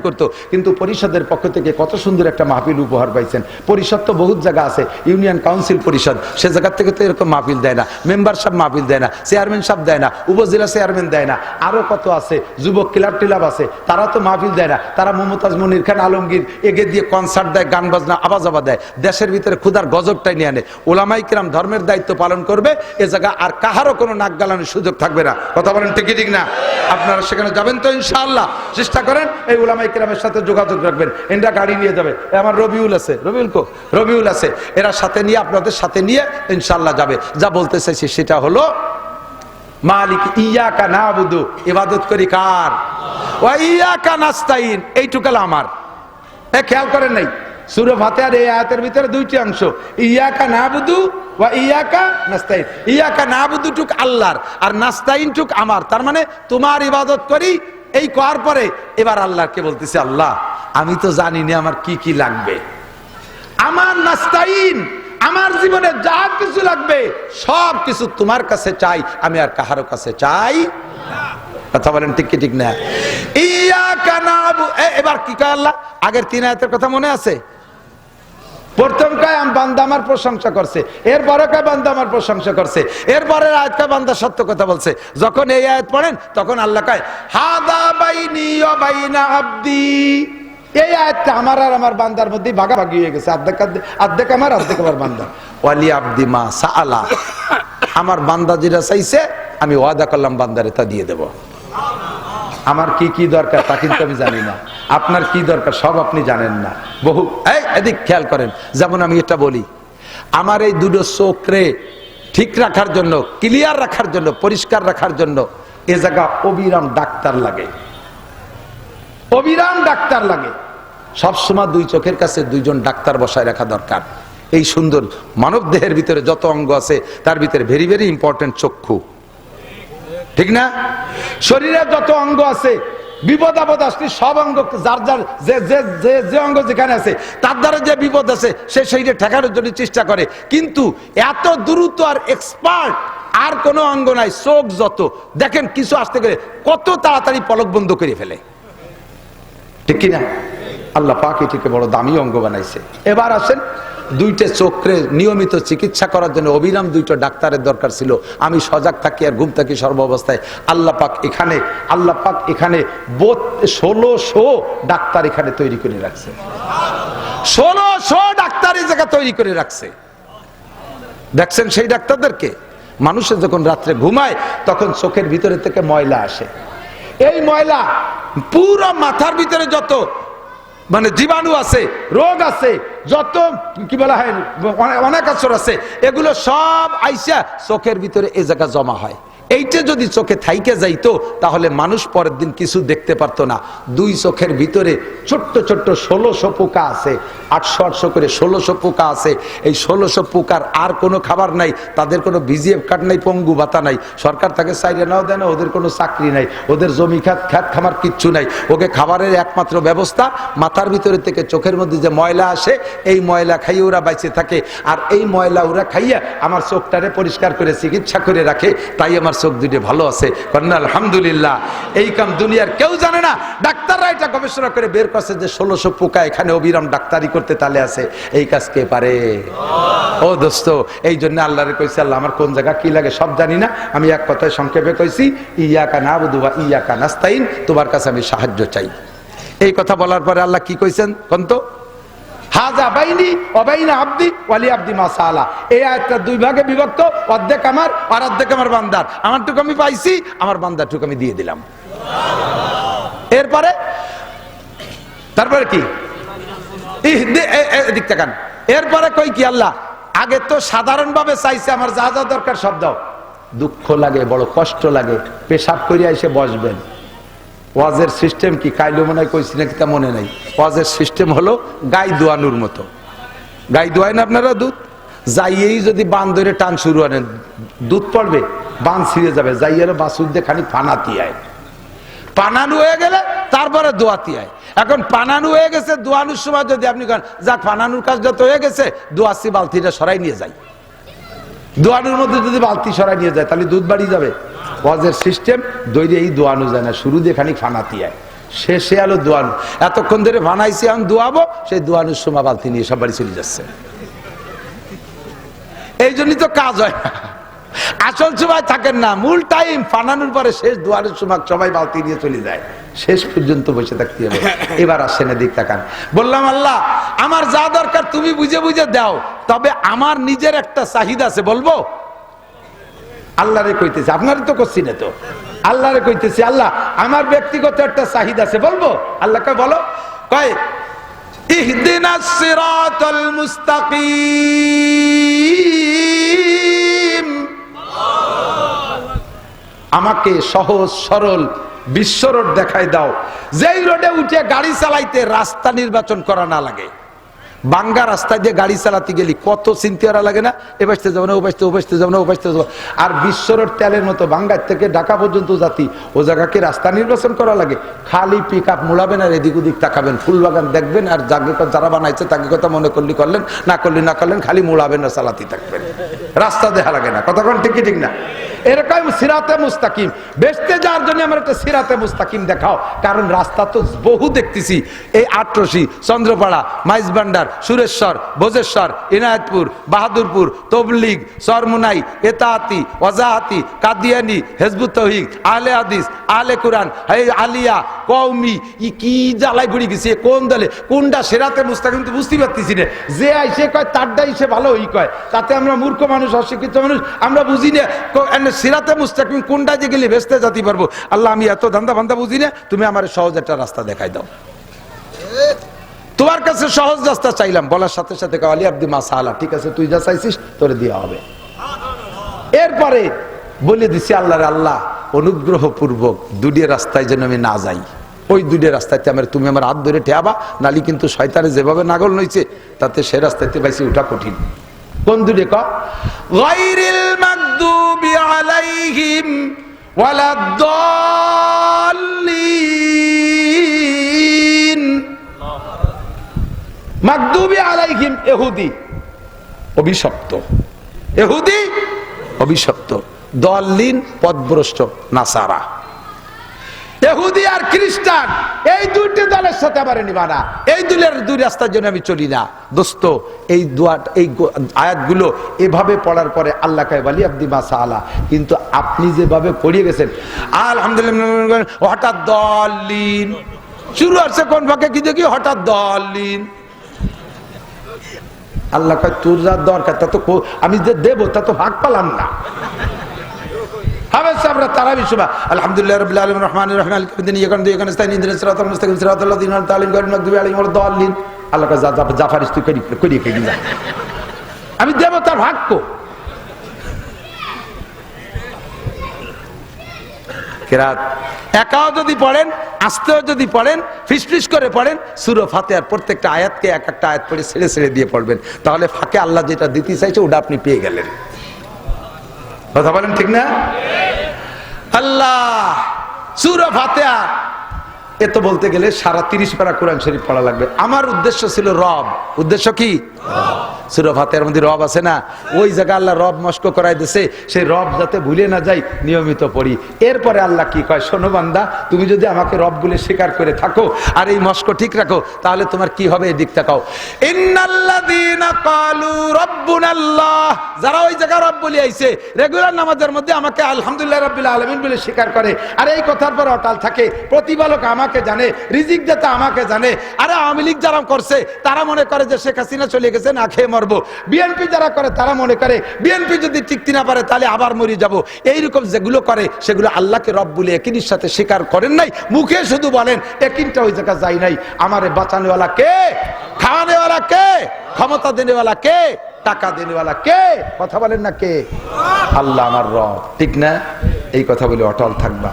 করতো। কিন্তু পরিষদের পক্ষ থেকে কত সুন্দর একটা মাহফিল উপহার পাইছেন। পরিষদ তো বহুত জায়গা আছে, ইউনিয়ন কাউন্সিল পরিষদ। সে জায়গার থেকে তো এরকম মাহফিল দেয় না মেম্বার সাহেব মাহফিল দেয় না, চেয়ারম্যান সাহেব দেয় না, উপজেলা চেয়ারম্যান দেয় না, আরও কত আছে, যুবক ক্লাব টিলাব আছে, তারা তো মাহফিল দেয় না। তারা মমতাজ মনির খান আলমগীর এগে দিয়ে কনসার্ট দেয়, গান বাজনা আবাজ আওয়া দেয়। দেশের ভিতরে ক্ষুদার গজবটাই নিয়ে আনে। ওলামাই কিরাম ধর্মের দায়িত্ব পালন করবে, এ জায়গা আর কাহারও কোনো নাক গালানোর সুযোগ থাকবে না। কথা বলেন ঠিকই ঠিক না? আপনারা সেখানে যাবেন তো ইনশাআল্লাহ। চেষ্টা করেন, এই ওলামাই কিরামের সাথে যোগাযোগ রাখবেন। এনরা গাড়ি নিয়ে যাবে। আমার রবিউল আছে। রবিউল কো? রবিউল আছে। এরা সাথে নিয়ে, আপনাদের সাথে নিয়ে ইনশাআল্লাহ যাবে। যা বলতে চাইছি সেটা হলো, মালিক, ইয়াকা না বুধু ইবাদত করি কার? ও ইয়াকা নাস্তাইন এইটুকাল আমার। এ খেয়াল করেন নাই? সুরে ফাতেহার এই আয়াতের ভিতরে দুইটি অংশ। ইয়াকা না বুধু ওয়া ইয়াকা নাস্তাইন ইয়াকা না বুধু টুক আল্লাহর আর নাস্তাইন টুক আমার। তার মানে তোমার ইবাদত করি এই করার পরে। এবার আল্লাহকে বলতেছে, আল্লাহ, আমি তো জানি না আমার কি কি লাগবে। আমার নাস্তাইন, আমার জীবনে যা কিছু লাগবে, সব কিছু তোমার কাছে চাই, আমি আর কাহারো কাছে চাই কথা বলেন, ঠিক কি, ঠিক না? ইয়া কানাবু এবার কি কয় আল্লাহ? আগের তিন আয়াতের কথা মনে আছে? প্রথম কয় বান্দা আমার প্রশংসা করছে। এরপরে কয়, বান্দা আমার প্রশংসা করছে। এরপরে আয়াত কয়, বান্দা সত্য কথা বলছে। যখন এই আয়াত পড়েন, তখন আল্লাহ কয়, হাদা বাইনি বাইনা আব্দি। এই আয়াতটা আমার আর আমার বান্দার মধ্যে ভাগাভাগি হয়ে গেছে। অর্ধেক- অর্ধেক আমার অর্ধেক আমার বান্দা। ওয়ালি আব্দি মা সাআলা। আমার বান্দা যেটা চাইছে, আমি ওয়াদা করলাম, বান্দারে তা দিয়ে দেব। আমার কি কি দরকার তা কিন্তু আমি জানি না। আপনার কি দরকার সব আপনি জানেন না। বহু, এই, এদিক খেয়াল করেন, যেমন আমি এটা বলি, আমার এই দুটো চোখরে ঠিক রাখার জন্য ক্লিয়ার রাখার জন্য, পরিষ্কার রাখার জন্য, এ জায়গা অবিরাম ডাক্তার লাগে। অবিরাম ডাক্তার লাগে। সবসময় দুই চোখের কাছে দুইজন ডাক্তার বসায় রাখা দরকার। এই সুন্দর মানব দেহের ভিতরে যত অঙ্গ আছে, তার ভিতরে ভেরি ভেরি ইম্পর্টেন্ট চক্ষু। ঠিক না? শরীরের যত অঙ্গ আছে, বিপদ আপদ আসলে সব অঙ্গ, যার যার যে যে যে যে অঙ্গ যেখানে আছে, তার দ্বারা যে বিপদ আছে, সে শরীরে ঠেকানোর জন্য চেষ্টা করে। কিন্তু এত দ্রুত আর এক্সপার্ট আর কোনো অঙ্গ নাই, চোখ যত। দেখেন কিছু আসতে গেলে কত তাড়াতাড়ি পলক বন্ধ করে ফেলে। ঠিক কিনা? আল্লাহ পাক এটিকে বড় দামি অঙ্গ বানাইছে। এবার আসেন দুইটা চোখরে নিয়মিত চিকিৎসা করার জন্য অবিরাম দুইটা ডাক্তারের দরকার ছিল। আমি সজাগ থাকি আর ঘুম থাকি সর্ব অবস্থায় আল্লাহ এখানে, আল্লাহ পাক এখানে ষোলোশো ডাক্তার এখানে তৈরি করে রাখছে। ষোলোশো ডাক্তার এই জায়গা তৈরি করে রাখছে। দেখছেন সেই ডাক্তারদেরকে? মানুষের যখন রাত্রে ঘুমায়, তখন চোখের ভিতরে থেকে ময়লা আসে। এই ময়লা পুরো মাথার ভিতরে যত মানে জীবাণু আছে রোগ আছে যত কি বলা হয় অনেক আসর আছে এগুলো সব আইসা চোখের ভিতরে এ জায়গা জমা হয় এইটা যদি চোখে থাইকে যাইতো, তাহলে মানুষ পরের দিন কিছু দেখতে পারতো না। দুই চোখের ভিতরে ছোট্ট ছোট্ট ষোলোশো পোকা আছে, আটশো আটশো করে ষোলোশো পোকা আছে। এই ষোলোশো পোকার আর কোনো খাবার নাই, তাদের কোনো বিজিএফ কার্ড নাই, পঙ্গু ভাতা নাই। সরকার তাকে সাইডে নাও দেয় না, ওদের কোনো চাকরি নাই, ওদের জমি খাত খাত খামার কিচ্ছু নাই। ওকে খাবারের একমাত্র ব্যবস্থা, মাথার ভিতরে থেকে চোখের মধ্যে যে ময়লা আসে, এই ময়লা খাইয়ে ওরা বাইচে থাকে। আর এই ময়লা ওরা খাইয়া আমার চোখটারে পরিষ্কার করে, চিকিৎসা করে রাখে, তাই আমার চোখ দুটো ভালো আছে। কন্যা আলহামদুলিল্লাহ। এই কাম দুনিয়ার কেউ জানে না। ডাক্তাররা এটা গবেষণা করে বের করছে যে ষোলোশো পোকা এখানে অবিরাম ডাক্তারি করতে তালে আছে। এই কাজ কে পারে? ও দোস্ত, এই জন্য আল্লাহরে কইছে, আল্লাহ, আমার কোন জায়গা কি লাগে সব জানি না। আমি এক কথায় সংক্ষেপে কইছি, ইয়াকা না বুধুবা ইয়াকা নাস্তাইন তোমার কাছে আমি সাহায্য চাই। এই কথা বলার পরে আল্লাহ কি কইছেন? কোন তো? হাজা বাইনি অবাইনা আব্দি ওয়ালি আব্দি মাসালা এই আয়াতটা দুই ভাগে বিভক্ত, অর্ধেক আমার আর অর্ধেক আমার বান্দার। আমারটুকু আমি পাইছি, আমার বান্দারটুকু আমি দিয়ে দিলাম। এরপরে, তারপরে কি? এদিক তাকান। এরপরে কই কি আল্লাহ? আগে তো সাধারণভাবে চাইছে আমার যা যা দরকার সব দাও। দুঃখ লাগে, বড় কষ্ট লাগে, পেশাব করিয়া এসে বসবেন। ওয়াজের সিস্টেম কি? কাইলো মনে কইছি নাকি তা মনে নাই। ওয়াজের সিস্টেম হলো গাই দোয়ানোর মতো। গাই দোয়ায় না আপনারা দুধ? যাইয়েই যদি বান ধরে টান শুরু আনেন দুধ পড়বে, বান ছিঁড়ে যাবে। যাইয়ের বাসুর দিয়ে খালি ফানাতি আয় পানানু হয়ে গেলে তারপরে দোয়াতি আয় এখন পানানু হয়ে গেছে, দোয়ানোর সময় যদি আপনি করেন, যাক পানানুর কাজটা তো হয়ে গেছে দোয়াশি বালতিটা সরাই নিয়ে যাই। দোয়ানোর মধ্যে যদি বালতি সরাই নিয়ে যায়, তাহলে দুধ বাড়ি যাবে। ওয়াজের সিস্টেম, দৈরে এই দোয়ানো যায় না শুরু দিয়ে খানিক ফানাতি আয়। শেষে আলো দোয়ানো এতক্ষণ ধরে বানাইছি আমি দোয়াবো, সেই দোয়ানোর সময় বালতি নিয়ে সব বাড়ি চলে যাচ্ছে। এই জন্যই তো কাজ হয়। না আসল সময় থাকেন না। মূল টাইম ফানানোর পরে শেষ দুয়ারের সময় সবাই বালতি নিয়ে চলে যায়। শেষ পর্যন্ত বসে থাকতে হবে। এবার আসেন দিক তাকান। বললাম, আল্লাহ, আমার যা দরকার তুমি বুঝে বুঝে দাও। তবে আমার নিজের একটা চাহিদা আছে, বলব? আল্লাহরে কইতেছি, আপনারই তো করছি না তো। আল্লাহরে কইতেছি, আল্লাহ, আমার ব্যক্তিগত একটা চাহিদা আছে, বলব? আল্লাহকে বলো। কয় আমাকে সহজ, সরল বিশ্ব রোড দেখাই দাও। যেই রোডে উঠে গাড়ি চালাইতে রাস্তা নির্বাচন করা না লাগে। বাঙ্গা রাস্তায় দিয়ে গাড়ি চালাতে গেলি, কত চিন্তারা লাগে না? এ বাসতে যাব না, ও বাসতে যাব না, ও বাসতে যাব আর বিশ্ব রোড তেলের মতো বাঙ্গার থেকে ঢাকা পর্যন্ত জাতি ও জায়গাকে রাস্তা নির্বাচন করা লাগে। খালি পিক আপ মোড়াবেন আর এদিক ওদিক তাকাবেন। ফুল বাগান দেখবেন আর যাকে যারা বানাইছে তাকে কথা মনে করলি করলেন, না করলি না করলেন, খালি মোড়াবেন আর চালাতে থাকবেন। রাস্তা দেখা লাগে না। কতক্ষণ ঠিক কি, ঠিক না? এরকম সিরাতে মুস্তাকিম। বেচতে যাওয়ার জন্য আমার একটা সিরাতে মুস্তাকিম দেখাও। কারণ রাস্তা তো বহু দেখতেছি। এই আটরসি, চন্দ্রপাড়া, মাইজবান্ডার, সুরেশ্বর, ভোজেশ্বর, ইনায়তপুর, বাহাদুরপুর, তবলিগ, সরমুনাই, এতাহাতি ওয়াজাহাতি কাদিয়ানি, হেজবুত তহিক আলে হাদিস আলে কোরআন, এই আলিয়া কৌমি ই কি জ্বালাই ঘুরি কোন দলে, কোনটা সেরাতে মুস্তাকিম তো বুঝতে পারতেছি না। যে আইসে কয়, তারটাই সে ভালো, ওই কয়। তাতে আমরা মূর্খ মানুষ, অশিক্ষিত মানুষ, আমরা বুঝি না সিরাতে মুস্তাকিম কোনটা যে গেলে বেসতে যেতে পারব। আল্লাহ, আমি এত ধান্দা ভান্দা বুঝি না, তুমি আমার সহজ একটা রাস্তা দেখাই দাও। তোমার কাছে সহজ রাস্তা চাইলাম, বলার সাথে সাথে আলী আব্দি মাসা আলা, ঠিক আছে, তুই যা চাইছিস, তোরে দেওয়া হবে। এরপরে বলে দিছি আল্লাহর, আল্লাহ অনুগ্রহ পূর্বক দুটিয়ে রাস্তায় যেন আমি না যাই। ওই দুটি রাস্তাতে আমার, তুমি আমার হাত ধরে ঠেয়াবা, নালি কিন্তু শয়তানে যেভাবে নাগল নইছে, তাতে সে রাস্তাতে পাইছি ওটা কঠিন। কোন দুটি ক গায়রিল মাগদুবি আলাইহিম মাগদুবি আলাইহিম ইহুদি অভিশপ্ত। এহুদি অভিশপ্ত। দলিন পদভ্রষ্ট নাসারা। এহুদি আর খ্রিস্টান, এই দুইটি দলের সাথে আমার নিবা না। এই দুলের দুই রাস্তার জন্য আমি চলি না। দোস্ত, এই দুয়া, এই আয়াতগুলো এভাবে পড়ার পরে আল্লাহ বলি আব্দি মাসা আলা কিন্তু আপনি যেভাবে পড়িয়ে গেছেন, আলহামদুলিল্লাহ, হঠাৎ দলিন। শুরু আছে কোন ফাঁকে, কি দেখি? হঠাৎ দলিন। আল্লাহ কয়, তোর যা দরকার, তা তো আমি যে দেবো, তা তো ভাগ পালাম না। হবে আমরা তারা বিশ্ববা আলহামদুলিল্লাহ রাব্বিল আলামিন, রহমানির রহিম, মালিক ইয়াউমিদ্দিন, ইয়াকান ইয়াকান ইস্তাইন ইহদিনাস সিরাতাল মুস্তাকিম সিরাতাল লাযিনা আন'আমতা আলাইহিম, গায়রিল মাগদুবি আলাইহিম ওয়ালাদ-দাল্লিন আল্লাহ তুই আমি দেব তার ভাগ্য একাও যদি পড়েন, আস্তেও যদি পড়েন, ফিসফিস করে পড়েন, সুরো ফাতে আর প্রত্যেকটা আয়াতকে এক একটা আয়াত পড়ে ছেড়ে ছেড়ে দিয়ে পড়বেন। তাহলে ফাঁকে আল্লাহ যেটা দিতে চাইছে, ওটা আপনি পেয়ে গেলেন। কথা বলেন ঠিক না? আল্লাহ সুরা ফাতেহা। এ তো বলতে গেলে সারা তিরিশ পারা কোরআন শরীফ পড়া লাগবে। আমার উদ্দেশ্য ছিল রব। উদ্দেশ্য কি? সুরা ফাতেহার মধ্যে রব আছে না? ওই জায়গা আল্লাহ রব মস্ক করাই দিছে। সেই রব যাতে ভুলে না যাই, নিয়মিত পড়ি। এরপরে আল্লাহ কি কয়? শোনো বান্দা, তুমি যদি আমাকে রব বলে স্বীকার করে থাকো আর এই মস্ক ঠিক রাখো, তাহলে তোমার কি হবে এই দিক তাকাও যারা ওই জায়গা রব বলে আইছে, রেগুলার নামাজের মধ্যে আমাকে আলহামদুলিল্লাহ রাব্বিল আলামিন বলে স্বীকার করে। আর এই কথার পর অটাল থাকে। প্রতিপালক আমাকে জানে, রিজিক দাতা আমাকে জানে। আরে আওয়ামী লীগ যারা করছে, তারা মনে করে যে শেখ হাসিনা চলে গেছে, না খেয়ে মরবো। বিএনপি যারা করে, তারা মনে করে বিএনপি যদি টিকতে না পারে, তাহলে আবার মরে যাব। এইরকম যেগুলো করে, সেগুলো আল্লাহকে রব বলে একিনির সাথে স্বীকার করেন নাই। মুখে শুধু বলেন একিনটা ওই জায়গা যায় নাই। আমারে বাঁচানোওয়ালা কে? খাওয়ানোওয়ালা কে? ক্ষমতা দেনেওয়ালা কে? টাকা দেনেওয়ালা কে? কথা বলেন না কে? আল্লাহ আমার রব। ঠিক না? এই কথা বলে অটল থাকবা।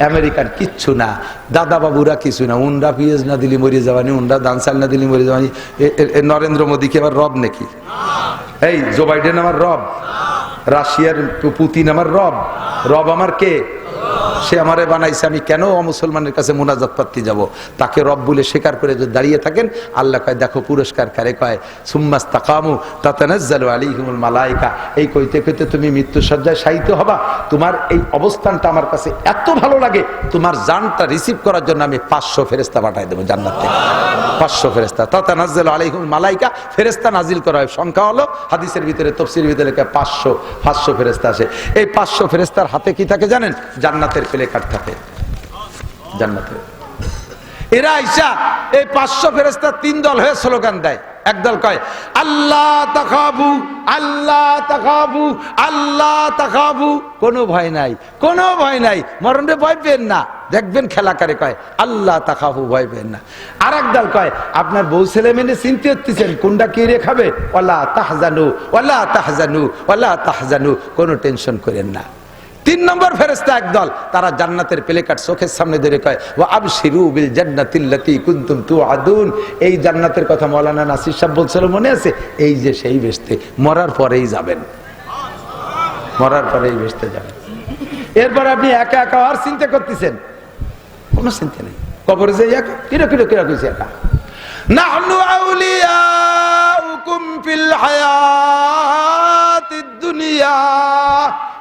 আমেরিকার কিচ্ছু না। দাদা বাবুরা কিছু না। উন্ডা পিএস না দিলি মরে যাবানি উন্ডা দানসাল না দিলি মরে যাবানি নরেন্দ্র মোদীকে আবার রব নাকি? এই, জো বাইডেন আমার রব। রাশিয়ার পুতিন আমার রব। রব আমার কে? সে আমারে বানাইছে, আমি কেন মুসলমানের কাছে মোনাজাত পাত্তি যাব? তাকে রব বলে স্বীকার করে যদি দাঁড়িয়ে থাকেন, আল্লাহ কয়, দেখো, পুরস্কার কারে কয়? সুম্মাস তাকামু তাতানাজ্জালু আলাইহিমুল মালাইকা। এই কইতে কইতে তুমি মৃত্যু সজ্জায় শায়িত হবা। তোমার এই অবস্থানটা আমার কাছে এত ভালো লাগে, তোমার জানটা রিসিভ করার জন্য আমি পাঁচশো ফেরেস্তা পাঠাই দেবো জান্নাত থেকে। পাঁচশো ফেরেস্তা তাতানাজ্জালু আলাইহিমুল মালাইকা ফেরেস্তা নাজিল করা হয়। সংখ্যা হলো হাদিসের ভিতরে, তফসির ভিতরে পাঁচশো পাঁচশো ফেরেস্তা আসে। এই পাঁচশো ফেরেস্তার হাতে কি থাকে জানেন? জান্নাতের প্লে কার্ড থাকে জান্নাতের এরা আইসা এই পাঁচশো ফেরেস্তার তিন দল হয়ে স্লোগান দেয়। একদল কয়, আল্লাহ তাকাবু আল্লাহ তাকাবু আল্লাহ তাকাবু কোনো ভয় নাই, কোনো ভয় নাই। মরণে ভয় পেন না। দেখবেন খেলা করে কয়, আল্লাহ তাকাবু ভয় পেন না। আর দল কয়, আপনার বউ ছেলে মেনে চিনতে হচ্ছেন কোনটা কি খাবে? ওলা তাহজানু ওলা তাহজানু ওলা তাহজানু। কোনো টেনশন করেন না। তিন নম্বর ফেরেস্তা একদল, তারা জান্নাতের প্লেকার্ড চোখের সামনে ধরে কয় ও আবশিরু বিল জান্নাতিল্লাতি কুনতুম তুআদুন। এই জান্নাতের কথা মাওলানা নাসির সাহেব বলছিল, মনে আছে? এই যে সেই বেস্তে মরার পরেই যাবেন। মরার পরেই বেসতে যাবেন। এরপর আপনি একা একা আর চিন্তা করতেছেন? কোনো চিন্তা নেই। কবরে যে একা, কিরো কিরো কিরো কইছে একা? নাহনু আউলিয়াউকুম ফিল হায়াতিদ দুনিয়া।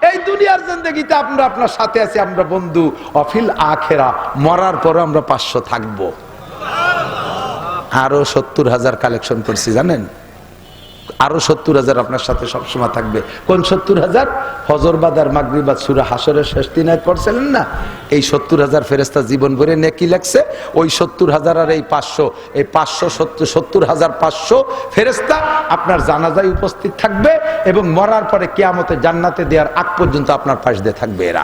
এই দুনিয়ার জিন্দগিতে আমরা আপনার সাথে আছি, আমরা বন্ধু। অফিল আখেরা, মরার পর আমরা পাঁচশো থাকব। আরও সত্তর হাজার কালেকশন করছি, জানেন? আরও সত্তর হাজার আপনার সাথে সবসময় থাকবে। কোন সত্তর হাজার? হজরবাদ আর মাগরিবাদ সুরা হাসরের শেষ দিন পড়ছিলেন না? এই সত্তর হাজার ফেরেস্তা জীবন ভরে নেকি লাগছে ওই সত্তর হাজার আর এই পাঁচশো এই পাঁচশো সত্তর সত্তর হাজার পাঁচশো ফেরেস্তা আপনার জানাজায় উপস্থিত থাকবে এবং মরার পরে কেয়ামতে জান্নাতে দেওয়ার আগ পর্যন্ত আপনার পাশ দিয়ে থাকবে এরা।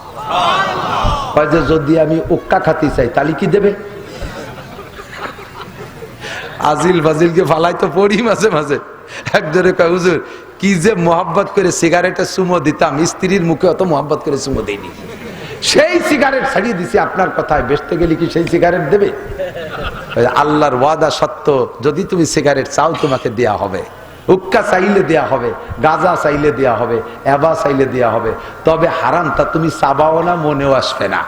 যে, যদি আমি উক্কা খাতি চাই তাহলে কি দেবে? আজিল ফাজিলকে ফালাই তো পড়ি মাঝে মাঝে। একজনে কয়, হুজুর, কি যে মোহাব্বত করে সিগারেটে সুমো দিতাম, স্ত্রীর মুখে অত মোহাব্বত করে সুমো দিইনি। সেই সিগারেট ছাড়িয়ে দিছি, আপনার কথায় বেচতে গেলে কি সেই সিগারেট দেবে? আল্লাহর ওয়াদা সত্য যদি তুমি সিগারেট চাও, তোমাকে দেয়া হবে। হুক্কা চাইলে দেয়া হবে, গাজা চাইলে দেয়া হবে, এবা চাইলে দেয়া হবে। তবে হারাম তা তুমি চাবাও না, মনেও আসবে না।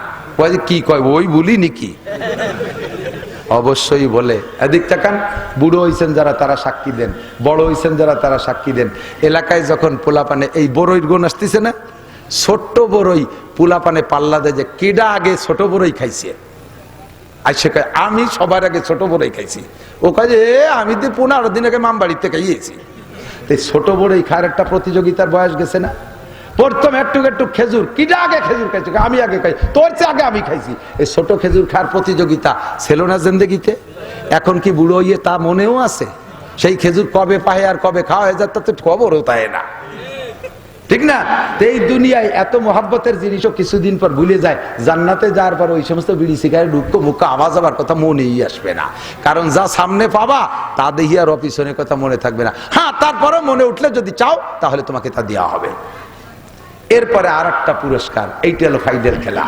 কি কয়, ওই বলি নাকি? অবশ্যই বলে। এদিক তাকান, বুড়ো হইছেন যারা, তারা সাক্ষী দেন। বড় হইছেন যারা, তারা সাক্ষী দেন। এলাকায় যখন পোলাপানে, এই বড়ইর গুণ আসতেছে না? ছোট্ট বড়ই পোলাপানে পাল্লা দেয় যে, কেডা আগে ছোট বড়ই খাইছে? আর সে আমি সবার আগে ছোট বড়ই খাইছি। ও যে আমি তো পনেরো দিন আগে মাম বাড়িতে খাইয়েছি। এই ছোট বড় এই খায়ের একটা প্রতিযোগিতার বয়স গেছে না? প্রথম একটু একটু খেজুর। কিটা আগে খেজুর খাইছো? আমি আগে খাই। তোর চেয়ে আগে আমি খাইছি। এই ছোট খেজুর খাওয়ার প্রতিযোগিতা ছিল না জিন্দগিতে? এখন কি বুড়ো ইয়ে তা মনেও আছে? সেই খেজুর কবে পায় আর কবে খাওয়া হয়ে যায় তাতে খবরও তাই না। ঠিক না? এই দুনিয়ায় এত মহাব্বতের জিনিসও কিছুদিন পর ভুলে যায়। জান্নাতে যাওয়ার পর ওই সমস্ত বিড়ি সিগারেট ঢুকো মুখো আওয়াজ আবার কথা মনেই আসবে না। কারণ যা সামনে পাবা, তা দেখি আর অপিছনের কথা মনে থাকবে না। হ্যাঁ তারপরে মনে উঠলে যদি চাও, তাহলে তোমাকে তা দেওয়া হবে। এরপরে আর একটা পুরস্কার, এইটা হলো ফাইনাল খেলা।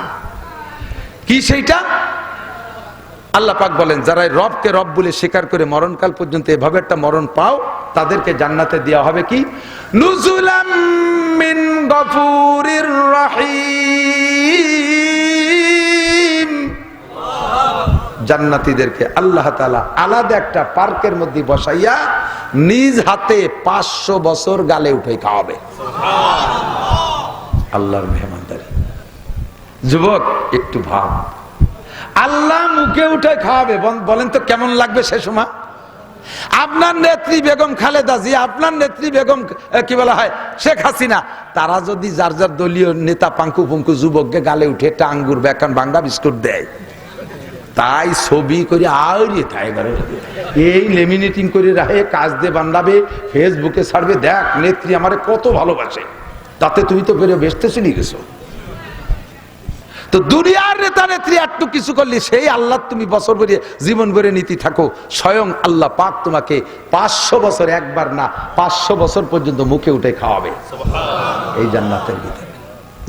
কি সেইটা? আল্লাহ পাক বলেন যারা রবকে রব বলে স্বীকার করে মরণকাল পর্যন্ত এভাবে একটা মরণ পাও, তাদেরকে জান্নাতে দেওয়া হবে কি? নুজুলাম মিন জান্নাতীদেরকে আল্লাহ তাআলা আলাদা একটা পার্কের মধ্যে বসাইয়া নিজ হাতে পাঁচশো বছর গালে উঠে খাওয়াবে। আল্লাহর মেহমানদারি। যুবক, একটু ভাব। আল্লাহ মুখে উঠে খাওয়াবে। বল- বলেন তো কেমন লাগবে সে সময়? আপনার নেত্রী বেগম খালেদা জি আপনার নেত্রী বেগম কি বলা হয়, শেখ হাসিনা, তারা যদি যার যার দলীয় নেতা, পাঙ্কু পঙ্কু যুবককে গালে উঠে একটা আঙ্গুর বেকান বাংলা বিস্কুট দেয়, তাই ছবি করে আউরি তাই এই লেমিনেটিং করে রাখে কাজ দিয়ে বান্ধাবে ফেসবুকে ছাড়বে। দেখ, নেত্রী আমারে কত ভালোবাসে। তাতে তুমি তো বেরো বেসতে চলে গেছো। তো দুনিয়ার নেতা নেত্রী একটু কিছু করলে সেই আল্লাহ তুমি বছর ভরে জীবন ভরে নীতি থাকো। স্বয়ং আল্লাহ পাক তোমাকে পাঁচশো বছর একবার না পাঁচশো বছর পর্যন্ত মুখে উঠে খাওয়াবে। এই জান্নাতের ভিতরে।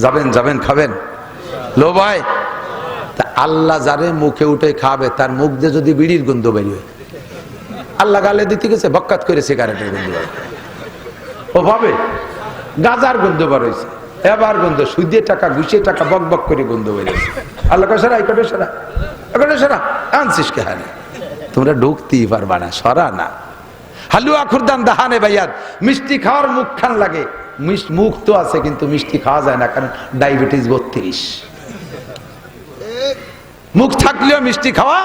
যাবেন যাবেন খাবেন। লো ভাই তা আল্লাহ যারে মুখে উঠে খাবে তার মুখ দিয়ে যদি বিড়ির গন্ধ বেরিয়ে। আল্লাহ গালে দিতে গেছে বক্কাত করে সিগারেটের গন্ধ ও ভাবে গাজার গন্ধ বার হয়েছে এবার গন্ধ সুদিয়ে টাকা ঘুষিয়ে টাকা, বক বক করে গন্ধ বেরিয়েছে আল্লাহ কয়, সারা একটা সারা? একটা সারা? আনছিস কে হানে? তোমরা ঢুকতেই পারবা না, সরা না। হালুয়া, খুরদান, দাহানে ভাইয়ার মিষ্টি খাওয়ার মুখ খান লাগে মুখ তো আছে, কিন্তু মিষ্টি খাওয়া যায় না, কারণ ডায়াবেটিস বত্রিশ। মুখ থাকলেও মিষ্টি খাওয়া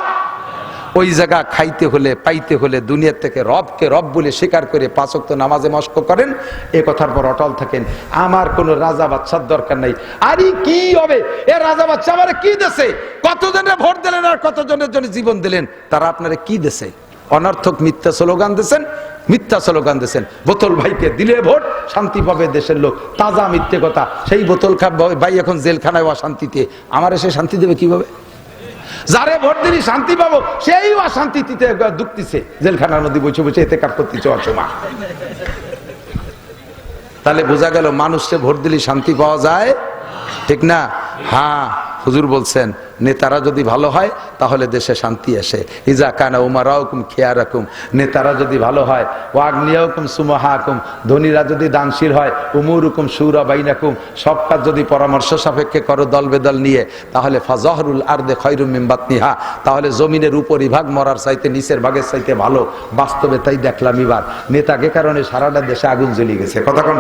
ওই জায়গা খাইতে হলে, পাইতে হলে, দুনিয়ার থেকে রবকে রব বলে স্বীকার করে পাঁচক তো নামাজে মস্ক করেন, এ কথার পর অটল থাকেন। আমার কোনো রাজা বাচ্চার দরকার নাই। আরে কি হবে? এ রাজা বাচ্চা আমার কি দেশে কতজনের ভোট দিলেন আর কতজনের জন্য জীবন দিলেন? তারা আপনারা কি দেশে অনর্থক মিথ্যা স্লোগান দিয়েছেন, মিথ্যা স্লোগান দিয়েছেন। বোতল ভাইকে দিলে ভোট, শান্তি পাবে দেশের লোক। তাজা মিথ্যে কথা। সেই বোতল খা ভাই এখন জেলখানায় অশান্তিতে। আমার এসে শান্তি দেবে কীভাবে? যারে ভোট দিলি শান্তি পাবো, সেই অশান্তিতে দুঃখতিছে। জেলখানার মধ্যে বসে বসে এতে কাপ করতেছে অসমা তাহলে বোঝা গেল মানুষকে ভোট দিলে শান্তি পাওয়া যায়, ঠিক না? হ্যাঁ। হুজুর বলছেন, নেতারা যদি ভালো হয়, তাহলে দেশে শান্তি আসে। ইজা কানা উমারাউকুম খেয়া রাখুম নেতারা যদি ভালো হয় ওয়াগ্নিয়াকুম সুমাহাকুম, ধনীরা যদি দানশীল হয়, উমুরুকুম সুরা বাইনাকুম সব কাজ যদি পরামর্শ সাপেক্ষে করো দল বেদল নিয়ে, তাহলে ফাজহরুল আর দে খৈরুম মিমবাতনিহা তাহলে জমিনের উপরিভাগ মরার চাইতে নিচের ভাগের চাইতে ভালো, বাস্তবে তাই দেখলাম এবার। নেতাকে কারণে সারাটা দেশে আগুন জ্বলে গেছে। কথা কোন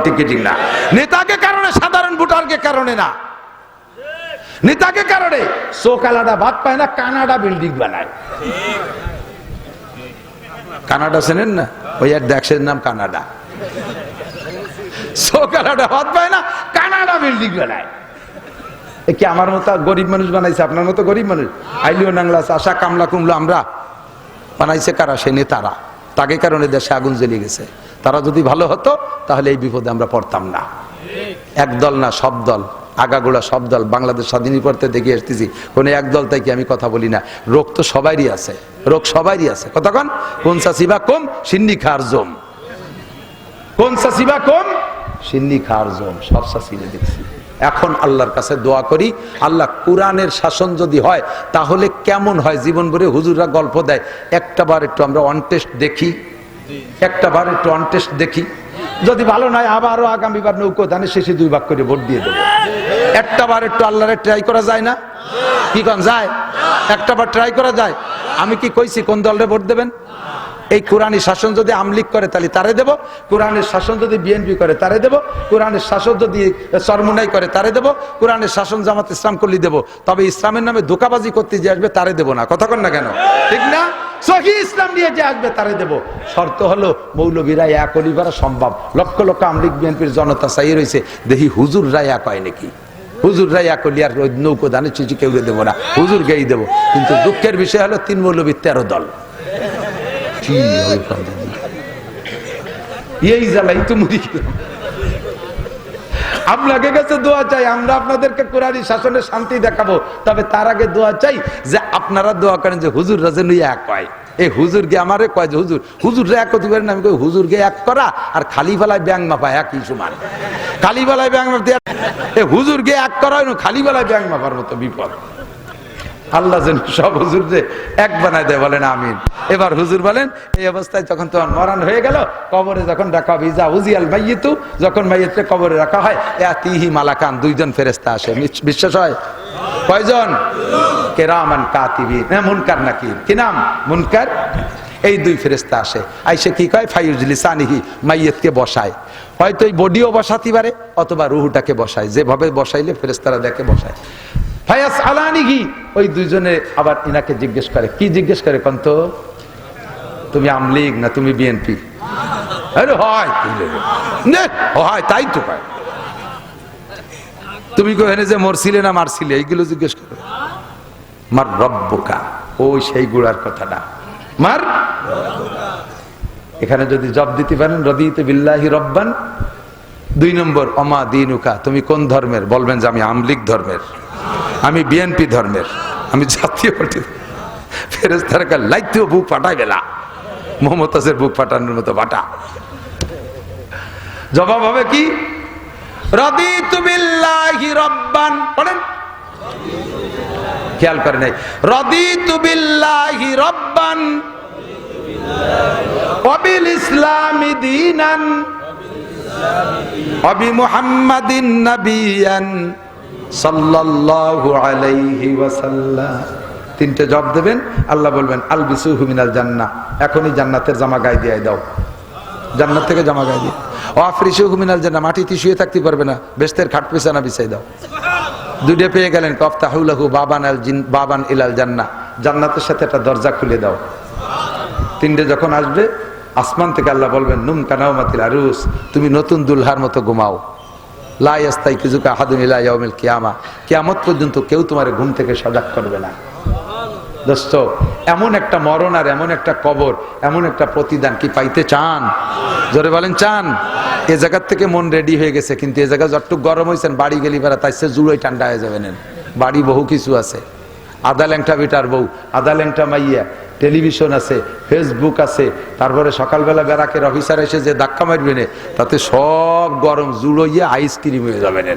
না? নেতাকে কারণে সাধারণ ভোটারকে কারণে না। নেতাকে কারণে সোকালাটা ভাত পায় না, কানাডা বিল্ডিং বানায়। কানাডা চেনেন না? ওই এক দেশের নাম কানাডা। সোকালাটা ভাত পায় না, কানাডা বিল্ডিং বানায়। কি আমার মতো গরিব মানুষ বানাইছে? আপনার মতো গরিব মানুষ? আইলিও নাংলাস আশা কামলা কুমলা আমরা। বানাইছে কারা? সে নেতারা। তাকে কারণে দেশে আগুন জ্বলে গেছে। তারা যদি ভালো হতো, তাহলে এই বিপদে আমরা পড়তাম না। এক দল না, সব দল। আগাগোড়া সব দল বাংলাদেশ স্বাধীনের পরতে দেখে এসতেছি কোনো এক দল তাই কি আমি কথা বলি না। রোগ তো সবারই আছে। রোগ সবারই আছে। কতক্ষণ কোন? চাষিবা কম? সিন্নি খার জম। কোন চাষিবা কম? সিন্নি খার জম। সব চাষিরে দেখছি। এখন আল্লাহর কাছে দোয়া করি আল্লাহ কোরআনের শাসন যদি হয় তাহলে কেমন হয় জীবন ভরে হুজুররা গল্প দেয়? একটা বার একটু আমরা অনটেস্ট দেখি। একটা বার একটু অনটেস্ট দেখি। যদি ভালো নয়, আবারও আগামীবার নৌকো ধানে শেষে দুই ভাগ করে ভোট দিয়ে দেবো। একটা বার একটু আল্লাহরে ট্রাই করা যায় না? কি কন, যায়? একটা বার ট্রাই করা যায়? আমি কি কইছি, কোন দলরে ভোট দেবেন? এই কোরআনী শাসন যদি আমলিক করে, তাহলে তারে দেব। কোরআনের শাসন যদি বিএনপি করে, তারে দেব। কোরআনের শাসন যদি সরমুনাই করে, তারে দেব। কোরআনের শাসন জামাত ইসলাম করলি দেব। তবে ইসলামের নামে ধোকাবাজি করতে যে আসবে, তারে দেব না। কথা কন না কেন? ঠিক না? সহি ইসলাম নিয়ে যে আসবে, তারে দেব। শর্ত হলো, মৌলবীরা এক অলিভারা সম্ভব। লক্ষ লক্ষ আমলিক বিএনপির জনতা চাই রয়েছে। দেখি হুজুররা এক হয় নাকি? হুজুররা এক হলি আর নৌকো দানে চিঠি কেউ দেবো না। হুজুর গেই দেবো। কিন্তু দুঃখের বিষয় হলো, তিন মৌলবীর তেরো দল। এই। আপনাকে কাছে দোয়া চাই, আমরা আপনাদেরকে কোরআনী শাসনের শান্তি দেখাবো। তবে তার আগে দোয়া চাই যে আপনারা দোয়া করেন যে হুজুর রাজেন এক হয়। এই হুজুর গে আমারে কয় যে, হুজুর হুজুর এক করতে পারেন আমি কই, হুজুর গে এক করা আর খালি বেলায় ব্যাং মাপা একই সমান। খালি বেলায় ব্যাং মাপতে এ হুজুর গে এক করা খালি বেলায় ব্যাং মাপার মতো বিপদ। আল্লাহ যেন সব হুজুর যে এক বানায় দেয় বলেন আমিন। এবার হুজুর বলেন, এই অবস্থায় যখন তোমার মরণ হয়ে গেল, কবরে যখন হবে, ইজা উজিয়াল মাইয়েতু, যখন মাইয়েতকে কবরে রাখা হয় এ তিহি মালাকান, দুইজন ফেরেস্তা আসে। বিশ্বাস হয়? কয়জন? কেরামান হ্যাঁ মুনকার নাকি? কি নাম? মুনকার? এই দুই ফেরেস্তা আসে। আইসে কি কয়? ফাইউজলি সানিহি মাইয়েতকে বসায়। হয়তো এই বডিও বসাতে পারে, অথবা রুহুটাকে বসায়। যেভাবে বসাইলে ফেরেস্তারা দেখে বসায়। ফায়াস আলানিহি। ওই দুইজনে আবার ইনাকে জিজ্ঞেস করে, কি জিজ্ঞেস করে কন্ত তুমি আমলিগ না তুমি বিএনপি? তাই তো তুমি যে মরছিলে না মারছিলে, এইগুলো জিজ্ঞেস করো। মার রব্বকা, ওই সেই গুড়ার মার এখানে যদি জব দিতে পারেন, রদিতে বিল্লাহি রব্বান। দুই নম্বর, অমা দিনুকা, তুমি কোন ধর্মের? বলবেন যে আমি আমলিক ধর্মের। আমি বিএনপি ধর্মের, আমি জাতীয় পার্টি। ফেরেস্তার লাইতেও বুক ফাটাই বেলা মমতাজের বুক ফাটানোর মতো বাটা। জবাব হবে কি? রদিতু বিল্লাহি রব্বান। পড়েন। খেয়াল করে নাই। রদিতু বিল্লাহি রব্বান। অবিল ইসলামি দীনান। অবি মুহাম্মাদিন নবিয়ান। তিনটে জব দেবেন, আল্লাহ বলবেন, আলবিসুহু মিনাল জান্নাহ। এখনই জান্নাতের জামা গায়ে দিয়ে দাও। জান্নাত থেকে জামা গায়ে দিয়ে। ও আফরিসু মিনাল জান্নাহ, মাটিতে শুয়ে থাকতে পারবে না। বেস্তের খাট বিছানা বিছাই দাও। দুইটা পেয়ে গেলেন, কফতাহুলাহু বাবান আল জিন বাবান ইলাল জান্না জান্নাতের সাথে একটা দরজা খুলে দাও। তিনটে যখন আসবে, আসমান থেকে আল্লাহ বলবেন, নুম কানাও মাতিল আরুস, তুমি নতুন দুলহার মতো ঘুমাও। লাইস্তাই কিছুকা হাদুন ইলা কিয়ামা। কিয়ামত পর্যন্ত কেউ তোমার ঘুম থেকে সজাগ করবে না। দোস্ত, এমন একটা মরণ আর এমন একটা কবর, এমন একটা প্রতিদান কি পাইতে চান? জোরে বলেন, চান? এ জায়গার থেকে মন রেডি হয়ে গেছে, কিন্তু এ জায়গা যতটুক গরম হয়েছেন বাড়ি গেলি বেড়া, তাই সে জুড়োই ঠান্ডা হয়ে যাবেন বাড়ি বহু কিছু আছে। আদা ল্যাংটা বেটার বউ আদা ল্যাংটা মাইয়া টেলিভিশন আছে, ফেসবুক আছে, তারপরে সকালবেলা বেড়াকের অফিসার এসে যে ধাক্কা মারবেন তাতে সব গরম জুড়োইয়া আইসক্রিম হয়ে যাবেন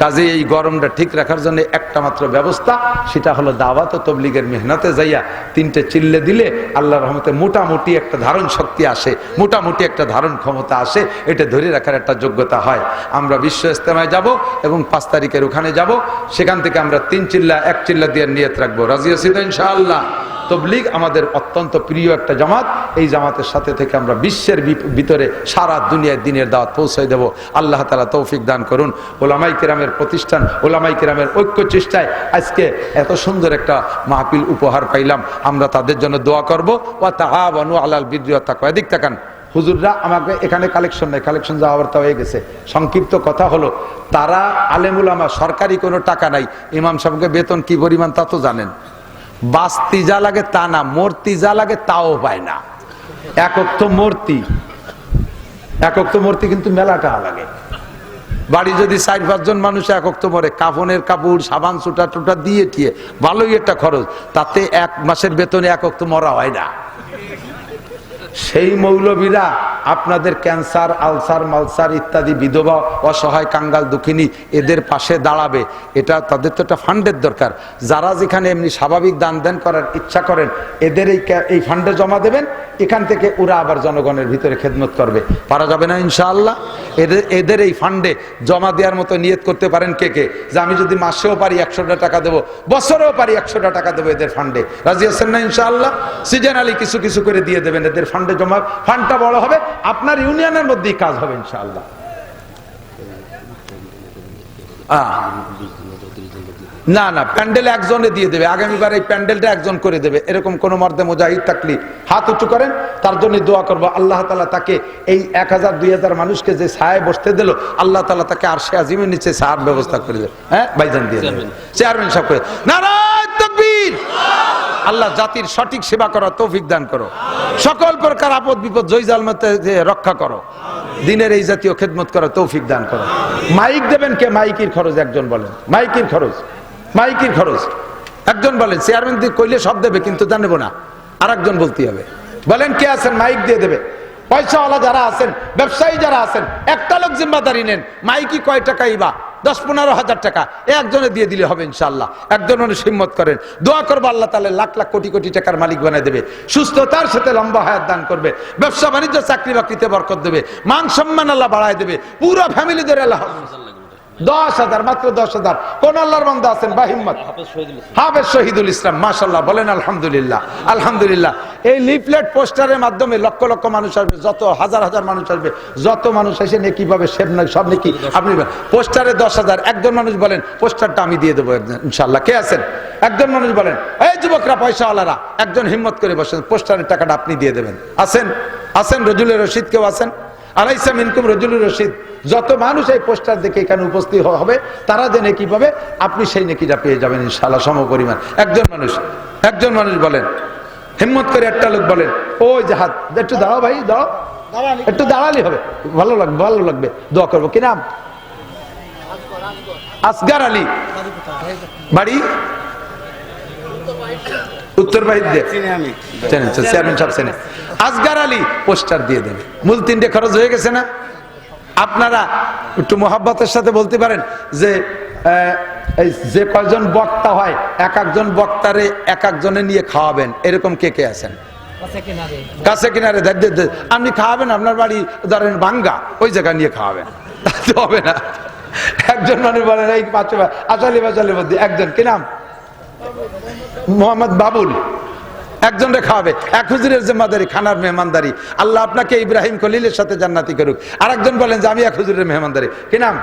কাজে এই গরমটা ঠিক রাখার জন্য একটা মাত্র ব্যবস্থা, সেটা হলো দাওয়াত তবলিগের মেহনতে যাইয়া তিনটে চিল্লে দিলে আল্লাহ রহমতে মোটামুটি একটা ধারণ শক্তি আসে, মোটামুটি একটা ধারণ ক্ষমতা আসে, এটা ধরে রাখার একটা যোগ্যতা হয়। আমরা বিশ্ব ইস্তেমায় যাব এবং পাঁচ তারিখের ওখানে যাব, সেখান থেকে আমরা তিন চিল্লা, এক চিল্লা দিয়ে নিয়ত রাখব। রাজি আছি তো ইনশাআল্লাহ? তবলিগ আমাদের অত্যন্ত প্রিয় একটা জামাত। এই জামাতের সাথে থেকে আমরা বিশ্বের ভিতরে সারা দুনিয়ার দিনের দাওয়াত পৌঁছে দেব। আল্লাহ তালা তৌফিক দান করুন। ওলামাই কিরামের প্রতিষ্ঠান, ওলামাই কিরামের ঐক্য চেষ্টায় আজকে এত সুন্দর একটা মাহফিল উপহার পাইলাম। আমরা তাদের জন্য দোয়া করব। ও তাহাবানু আলাল বিদ্রিয়তা কয়েক তাকান। হুজুররা আমাকে এখানে কালেকশন নেই। কালেকশন যাওয়ার তা হয়ে গেছে। সংক্ষিপ্ত কথা হলো, তারা আলেমুল আমার সরকারি কোনো টাকা নাই। ইমাম সাহেবকে বেতন কি পরিমাণ তা তো জানেন। বাস্তি যা লাগে তা না, মূর্তি যা লাগে তাও পায় না। একক তো মূর্তি। একক তো মূর্তি কিন্তু মেলাটা লাগে। বাড়ি যদি চার পাঁচজন মানুষ একক তো মরে, কাফনের কাপড়, সাবান সুটা টুটা দিয়ে টিয়ে, ভালোই একটা খরচ। তাতে এক মাসের বেতনে একক তো মরা হয় না। সেই মৌলবীরা আপনাদের ক্যান্সার, আলসার, মালসার ইত্যাদি বিধবা, অসহায়, কাঙ্গাল, দুঃখিনী এদের পাশে দাঁড়াবে। এটা তাদের তো একটা ফান্ডের দরকার। যারা যেখানে এমনি স্বাভাবিক দান দেন করার ইচ্ছা করেন, এদের এই এই ফান্ডে জমা দেবেন, এখান থেকে ওরা আবার জনগণের ভিতরে খেদমত করবে। পারা যাবে না ইনশাআল্লাহ? এদের এদের এই ফান্ডে জমা দেওয়ার মতো নিয়ত করতে পারেন কে কে? যে আমি যদি মাসেও পারি একশোটা টাকা দেবো, বছরেও পারি একশোটা টাকা দেবো এদের ফান্ডে। রাজি আছেন না ইনশাআল্লাহ? সিজন আলী কিছু কিছু করে দিয়ে দেবেন এদের ফান্ডে। জমা ফান্ডটা বড় হবে আপনার ইউনিয়নের মধ্যেই কাজ হবে ইনশাআল্লাহ। না না প্যান্ডেল একজনে দিয়ে দেবে আগামীবার এই প্যান্ডেলটা একজন করে দেবে এরকম কোন মর্দে মোজাহিদ থাকলি হাত উঁচু করেন তার জন্য দোয়া করব আল্লাহ তালা তাকে এই এক হাজার দুই হাজার মানুষকে যে ছায় বসতে দিল আল্লাহ তালা তাকে আর সে আজিমের নিচে ছায়ার ব্যবস্থা করে দেবে। হ্যাঁ বাইজান দিয়ে দেবে। চেয়ারম্যান। সব করে নারায় তকবীর! আল্লাহ জাতির সঠিক সেবা করো তৌফিক দান করো। সকল প্রকার আপদ বিপদ, জয়জাল মতে রক্ষা করো। দিনের এই জাতীয় খেদমত করো তৌফিক দান করো। মাইক দেবেন কে? মাইকির খরচ একজন বলেন। মাইকির খরচ। মাইকির খরচ। একজন বলেন, চেয়ারম্যান দিয়ে কইলে সব দেবে, কিন্তু জানব না। আর একজন বলতে হবে। বলেন, কে আছেন? মাইক দিয়ে দেবে। পয়সাওয়ালা যারা আছেন, ব্যবসায়ী যারা আছেন, একটা লোক জিম্মাদারি নেন। মাইকি কয় টাকাই বা? দশ পনেরো হাজার টাকা। একজনে দিয়ে দিলে হবে ইনশাল্লাহ একজন মানুষ হিম্মত করেন। দোয়া করব আল্লাহ তাহলে লাখ লাখ কোটি কোটি টাকার মালিক বানিয়ে দেবে। সুস্থতার সাথে লম্বা হায়াত দান করবে। ব্যবসা বাণিজ্য চাকরি বাকরিতে বরকত দেবে। মান সম্মান আল্লাহ বাড়ায় দেবে। পুরো ফ্যামিলিদের আল্লাহ দশ হাজার মাত্র দশ হাজার। কোন আল্লাহর বান্দা আছেন? বা হিম্মত। হাফেজ শহীদুল ইসলাম। মাশাল্লাহ বলেন আলহামদুলিল্লাহ আলহামদুলিল্লাহ। এই লিফলেট পোস্টারের মাধ্যমে লক্ষ লক্ষ মানুষ আসবে যত হাজার হাজার মানুষ আসবে যত মানুষ এসে নেকি পাবে সে সব নেকি। আপনি পোস্টারে দশ হাজার একজন মানুষ বলেন পোস্টারটা আমি দিয়ে দেবো ইনশাল্লাহ কে আছেন? একজন মানুষ বলেন এই যুবকরা পয়সাওয়ালারা। একজন হিম্মত করে বসেন পোস্টারের টাকাটা আপনি দিয়ে দেবেন। আছেন? আছেন রজুলের রশিদ কেউ আছেন? আলাইসা মিনকুম রজুলুর রশিদ যত মানুষ এই পোস্টার দেখে এখানে উপস্থিত হবে তারা যে নেকি পাবে আপনি সেই নেকিটা পেয়ে যাবেন ইনশাআল্লাহ সম পরিমাণ একজন মানুষ একজন মানুষ বলেন হিম্মত করে একটা লোক বলেন ওই যে হাত একটু দাঁড়াও ভাই দাঁড়াও একটু দাঁড়ালি হবে ভালো লাগবে ভালো লাগবে দোয়া করব কি নাম? আসগার আলী বাড়ি? উত্তর বাহির চেয়ারম্যান সাহেব চেনেন। আসগার আলী পোস্টার দিয়ে দেবে মূল তিনটে খরচ হয়ে গেছে না? আপনারা একটু মোহাব্বতের সাথে বলতে পারেন যে যে কয়জন বক্তা হয় এক একজন বক্তারে এক একজনে নিয়ে খাওয়াবেন। এরকম কে কে আছেন? কাছে কিনারে। আপনি খাওয়াবেন আপনার বাড়ি ধরেন বাঙ্গা ওই জায়গা নিয়ে খাওয়াবেন। তাতে হবে না। একজন মানুষ বলেন এই পাঁচ আচালি বাচালির মধ্যে একজন। কি নাম? মোহাম্মদ বাবুল একজন রেখা খাওয়াবে। এক হুজুরের জিম্মাদারি, খানার মেহমানদারি। আল্লাহ আপনাকে ইব্রাহিম খলিলের সাথে জান্নাতি করুক। আর একজন বলেন যে, আমি এক হুজুরের মেহমানদারি। কি নাম?